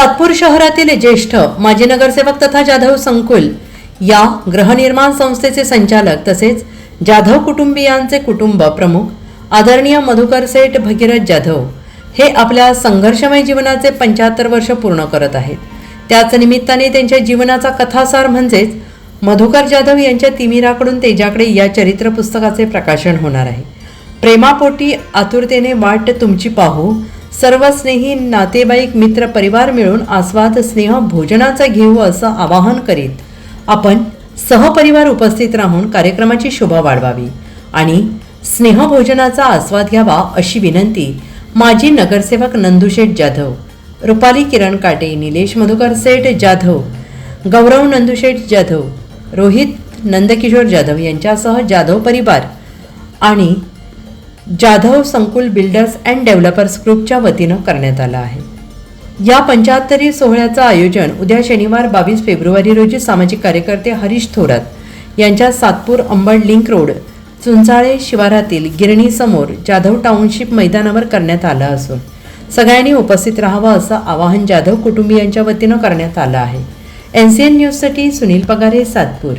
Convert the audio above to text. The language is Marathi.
सातपूर शहरातील ज्येष्ठ माजी नगरसेवक तथा जाधव संकुल या गृहनिर्माण संस्थेचे संचालक तसेच जाधव कुटुंबियांचे कुटुंब प्रमुख आदरणीय मधुकर सेठ भगीरथ जाधव हे आपल्या संघर्षमय जीवनाचे पंच्याहत्तर वर्ष पूर्ण करत आहेत. त्याच निमित्ताने त्यांच्या जीवनाचा कथासार म्हणजेच मधुकर जाधव यांच्या तिमिराकडून तेजाकडे या चरित्र पुस्तकाचे प्रकाशन होणार आहे. प्रेमापोटी आतुरतेने वाट तुमची पाहू सर्व स्नेही नातेवाईक मित्र परिवार मिळून आस्वाद स्नेह भोजनाचा घेऊ असं आवाहन करीत आपण सहपरिवार उपस्थित राहून कार्यक्रमाची शोभा वाढवावी आणि स्नेहभोजनाचा आस्वाद घ्यावा अशी विनंती माजी नगरसेवक नंदुशेठ जाधव रुपाली किरण काटे निलेश मधुकर सेठ जाधव गौरव नंदुशेठ जाधव रोहित नंदकिशोर जाधव यांच्यासह जाधव परिवार आणि जाधव संकुल बिल्डर्स अँड डेव्हलपर्स ग्रुपच्या वतीनं करण्यात आलं आहे. या पंचाहत्तरी सोहळ्याचं आयोजन उद्या शनिवार बावीस फेब्रुवारी रोजी सामाजिक कार्यकर्ते हरीश थोरात यांच्या सातपूर अंबड लिंक रोड चुंचाळे शिवारातील गिरणीसमोर जाधव टाउनशिप मैदानावर करण्यात आलं असून सगळ्यांनी उपस्थित राहावं असं आवाहन जाधव कुटुंबियांच्या वतीनं करण्यात आलं आहे. एन सी एन न्यूजसाठी सुनील पगारे सातपूर.